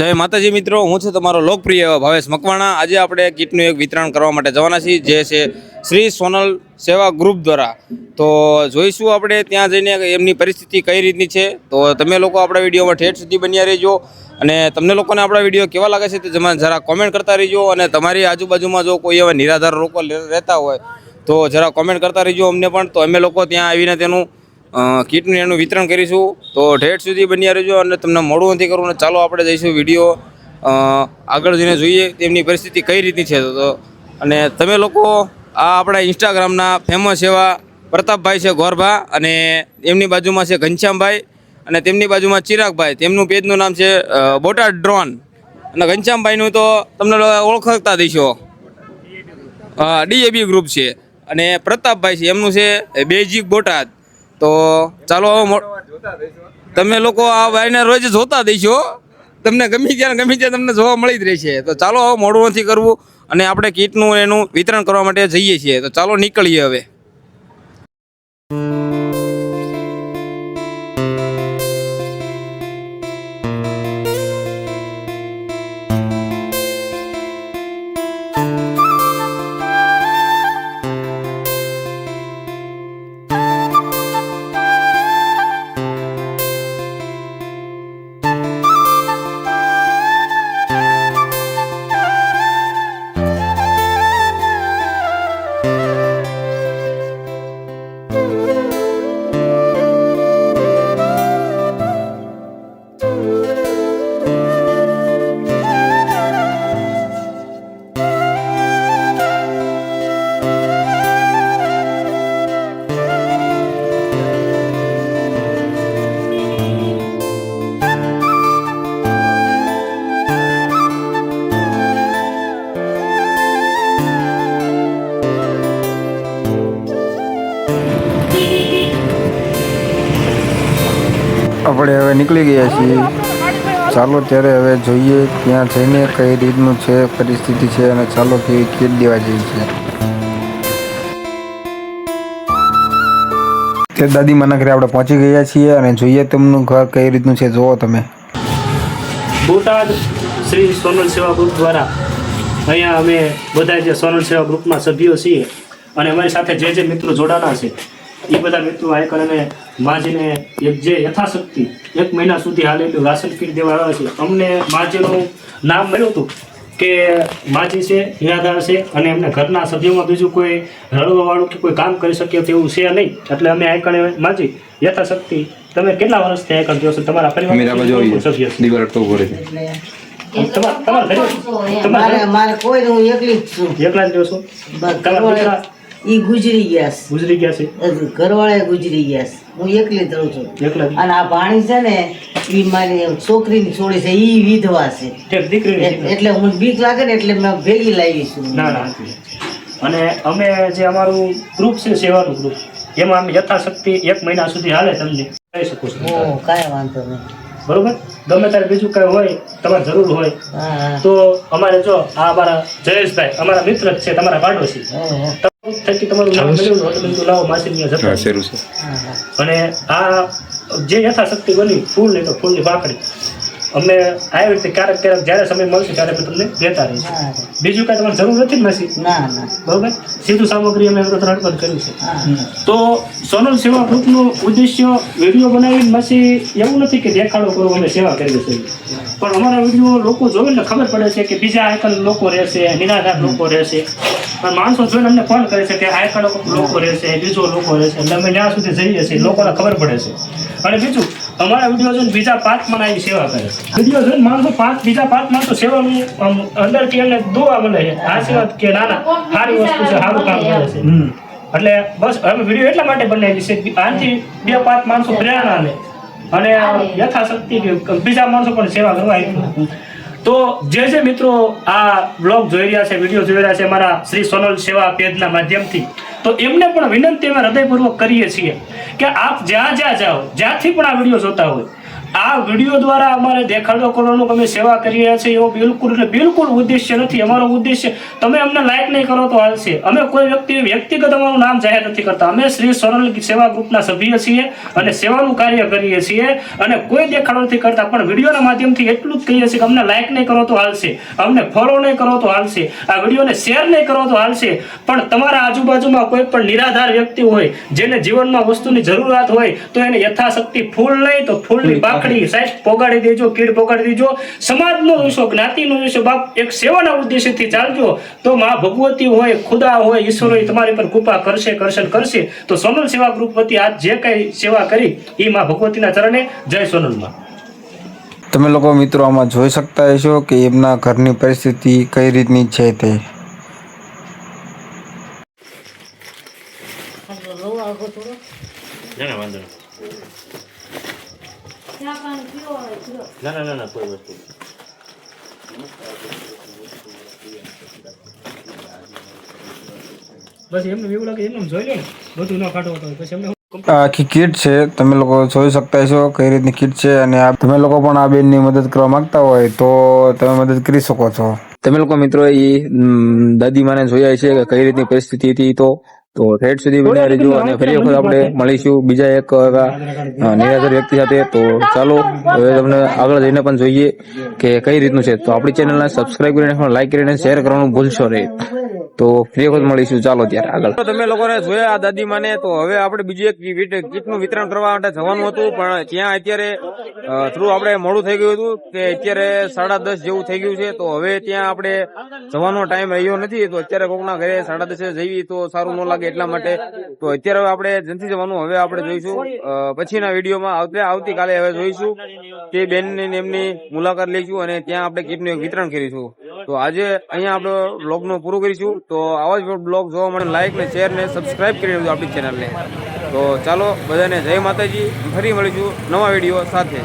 જય માતાજી મિત્રો, હું છું તમારો લોકપ્રિય એવા ભાવેશ મકવાણા. આજે આપણે કીટનું એક વિતરણ કરવા માટે જવાના છીએ, જે છે શ્રી સોનલ સેવા ગ્રુપ દ્વારા. તો જોઈશું આપણે ત્યાં જઈને એમની પરિસ્થિતિ કઈ રીતની છે. તો તમે લોકો આપણા વિડીયોમાં ઠેઠ સુધી બન્યા રહેજો. અને તમને લોકોને આપણા વીડિયો કેવા લાગે છે તે જરા કોમેન્ટ કરતા રહેજો. અને તમારી આજુબાજુમાં જો કોઈ એવા નિરાધાર લોકો રહેતા હોય, તો જરા કોમેન્ટ કરતા રહેજો અમને પણ. તો અમે લોકો ત્યાં આવીને તેનું કીટનું એનું વિતરણ કરીશું. તો ઠેઠ સુધી બન્યા રહેજો અને તમને મોડું નથી કરવું ચાલો આપણે જઈશું વીડિયો આગળ જઈને જોઈએ તેમની પરિસ્થિતિ કઈ રીતની છે. તો અને તમે લોકો આ આપણા ઇન્સ્ટાગ્રામના ફેમસ એવા પ્રતાપભાઈ છે ગોરભા અને એમની બાજુમાં છે ઘનશ્યામભાઈ અને તેમની બાજુમાં ચિરાગભાઈ. તેમનું પેજનું નામ છે બોટાદ ડ્રોન. અને ઘનશ્યામભાઈનું તો તમને ઓળખતા દઈશો ડીએબી ગ્રુપ છે. અને પ્રતાપભાઈ છે, એમનું છે બેઝિક બોટાદ. તો ચાલો તમે લોકો આ ભાઈને રોજ જોતા દઈશો તમને ગમી ત્યાં ગમી ત્યાં તમને જોવા મળી જ રહેશે. તો ચાલો હવે મોડું નથી કરવું અને આપણે કીટનું એનું વિતરણ કરવા માટે જઈએ છીએ. તો ચાલો નીકળીએ હવે. આપણે હવે નીકળી ગયા છીએ. ચાલો ત્યારે હવે જોઈએ ત્યાં જઈને કઈ રીતનું છે, પરિસ્થિતિ છે અને ચાલો કેવી કીટ દેવા જેવી છે તે દાદી માના ઘરે આપણે પહોંચી ગયા છીએ અને જોઈએ તેમનું ઘર કઈ રીતનું છે. જુઓ તમે. બોટાદ શ્રી સોનલ સેવા ગ્રુપ દ્વારા અહીંયા અમે બધા જે સોનલ સેવા ગ્રુપના સભ્યો છીએ અને અમારી સાથે જે જે મિત્રો જોડાના છે એ બધા મિત્રો આયકર અને માજીને એક જે યથાશક્તિ એક મહિના સુધી હાલેલું રાશન કીટ દેવા આવ્યા છે. અમને માજીનું નામ મળ્યું હતું કે માજી છે નિરાધાર છે અને એમને ઘરના સભ્યોમાં બીજું કોઈ રડવાવાળું કે કોઈ કામ કરી શકે તેવું છે નહીં. એટલે અમે આ માજી યથાશક્તિ તમે કેટલા વર્ષથી આયકર જો છો તમારા પરિવાર સભ્ય તમારા તમારા ઘરે તમારા મારે મારે કોઈ હું એકલી જ છું. એકલા જ રહ્યો છો? ઈ ગુજરી ગયા છે. ગુજરી ગયા છે? ઘરવાળા ગુજરી ગયા છે. હું એકલી ધરું છું. એકલા અને આ ભાણી છે ને એ મારી છોકરીની છોડી છે એ વિધવા છે. એ-. એટલે હું બીક લાગે ને એટલે મેં ભેગી લાવી છું. ના ના અને અમે જે અમારું ગ્રુપ છે સેવાનું ગ્રુપ એમાં અમે યથાશક્તિ એક મહિના સુધી હાલે તમને. કહી શકું છું. કાંઈ વાંધો નહીં. બરોબર? ગમે ત્યારે બીજું કઈ હોય તમારે જરૂર હોય તો અમારે જો આ અમારા જયેશભાઈ અમારા મિત્ર છે તમારા પાડોશી. તમારું થકી તમારું નામ મળ્યું હોય તો લાવો જતા. હા. અને આ જે યથાશક્તિ બની ફૂલ નહીં તો ફૂલની પાકડી અમે આવી રીતે ક્યારેક ક્યારેક જ્યારે સમય મળશે ત્યારે અમે તમને દેતા રહીશું હા, બીજું કાંઈ તમારે જરૂર નથી નથી ના ના. બરોબર? સીધું સામગ્રી અમે વિતરણ પણ કર્યું છે. તો સોનલ સેવા ગ્રુપનું ઉદ્દેશ્ય વીડિયો બનાવીને માસી એવું નથી કે દેખાડો કરો અમે સેવા કરીએ છીએ પણ અમારા વીડિયો લોકો જોવે ને ખબર પડે છે કે બીજા આયકન લોકો રહેશે નિરાધાર લોકો રહેશે. પણ માણસો જોઈને અમને ફોન કરે છે કે આયકન લોકો રહેશે બીજો લોકો રહેશે. એટલે અમે ત્યાં સુધી જઈએ છીએ લોકોને ખબર પડે છે. અને બીજું અમારા વીડિયો જોઈને બીજા પાંચ મને આવી સેવા કરે છે. વીડિયો જોઈને માણસો પાંચ બીજા પાંચ માણસો સેવા અંદર અંદરથી એમને દુઆ મળે છે. આશીર્વાદ કે ના ના સારી વસ્તુ છે સારું કામ કરે છે. એટલે બસ અમે વીડિયો એટલા માટે બનાવી છે આનથી બે પાંચ માણસો પ્રેરણા લે. અને યથાશક્તિ કે બીજા માણસો પણ સેવા કરવા આવી તો જે જે મિત્રો આ બ્લોગ જોઈ રહ્યા છે વીડિયો જોઈ રહ્યા છે મારા શ્રી સોનલ સેવા પેજના માધ્યમથી તો એમને પણ વિનંતી અમે હૃદયપૂર્વક કરીએ છીએ કે આપ જ્યાં જ્યાં જાઓ, જ્યાંથી પણ આ વીડિયો જોતા હોય આ વીડિયો દ્વારા અમારે દેખાડો કરવાનું અમે સેવા કરી રહ્યા છીએ. એવો બિલકુલ એટલે બિલકુલ ઉદ્દેશ્ય નથી. અમારો ઉદ્દેશ્ય તમે અમને લાઈક નહીં કરો તો હાલશે. અમે કોઈ વ્યક્તિ વ્યક્તિગત અમારું નામ જાહેર નથી કરતા. અમે શ્રી સોનલ સેવા ગ્રુપના સભ્ય છીએ અને સેવાનું કાર્ય કરીએ છીએ અને કોઈ દેખાડો નથી કરતા. પણ વિડીયોના માધ્યમથી એટલું જ કહીએ છીએ કે અમને લાઈક નહીં કરો તો હાલશે. અમને ફોલો નહીં કરો તો હાલશે. આ વિડીયોને શેર નહીં કરો તો હાલશે. પણ તમારા આજુબાજુમાં કોઈ પણ નિરાધાર વ્યક્તિ હોય જેને જીવનમાં વસ્તુની જરૂરિયાત હોય તો એને યથાશક્તિ ફૂલ નહીં તો ફૂલની બાકડી સાહેબ પોગાડી દેજો કીડ પોગાડી દેજો. સમાજનો વિષય જ્ઞાતિનો વિષય બાપ એક સેવાના ઉદ્દેશ્યથી ચાલજો. તો માં ભગવતી હોય ખુદા હોય ઈશ્વર હોય તમારી પર કૃપા કરશે કરશે કરશે. તો સોનલ સેવા ગ્રુપ વતી આજ જે કઈ સેવા કરી એ માં ભગવતીના ચરણે જય સોનલમાં. તમે લોકો મિત્રો આમાં જોઈ શકતા હશો કે એમના ઘરની પરિસ્થિતિ કઈ રીતની છે તે. ના ના વાંધો નહીં. ના ના ના ના કોઈ વસ્તુ. બસ એમને એવું લાગે એમને જોઈ લો ને બધું ન કાઢો તો પછી એમને આખી કીટ છે તમે લોકો જોઈ શકતા છો કઈ રીતની કીટ છે અને તમે લોકો પણ આ બેનની મદદ કરવા માંગતા હોય તો તમે મદદ કરી શકો છો તમે લોકો મિત્રો એ દાદી માને જોયા છે કે કઈ રીતની પરિસ્થિતિ હતી તો તો ઠેઠ સુધી બન્યા રહેજો અને ફરી વખત આપણે મળીશું બીજા એક નિરાધાર વ્યક્તિ સાથે. તો ચાલો હવે તમને આગળ જઈને પણ જોઈએ કે કઈ રીતનું છે. તો આપણી ચેનલને સબસ્ક્રાઇબ કરીને લાઈક કરીને શેર કરવાનું ભૂલશો નહીં. તો ફરી વખત મળીશું. ચાલો ત્યારે આગળ. તમે લોકોને જોયા આ દાદી માને, તો હવે આપણે બીજું એક કીટ- કીટનું વિતરણ કરવા માટે જવાનું હતું, પણ ત્યાં અત્યારે થ્રુ આપણે મોડું થઈ ગયું હતું કે અત્યારે સાડા દસ જેવું થઈ ગયું છે, તો હવે ત્યાં આપણે જવાનો ટાઈમ રહ્યો નથી, તો અત્યારે કોકના ઘરે સાડા દસે જઈએ તો સારું ન લાગે એટલા માટે. તો અત્યારે આપણે નથી જવાનું, હવે આપણે જોઈશું. પછીના વિડીયોમાં આવતે આવતીકાલે હવે જોઈશું તે બેનની એમની મુલાકાત લઈશું અને ત્યાં આપણે કીટનું વિતરણ કરીશું. તો આજે અહીંયા આપણે બ્લોગનું પૂરું કરીશું. તો આવા જ બ્લોગ જોવા માટે લાઈક ને શેર ને સબસ્ક્રાઇબ કરી દેજો આપણી ચેનલને તો ચાલો બધાને જય માતાજી. ફરી મળીશું નવા વીડિયો સાથે.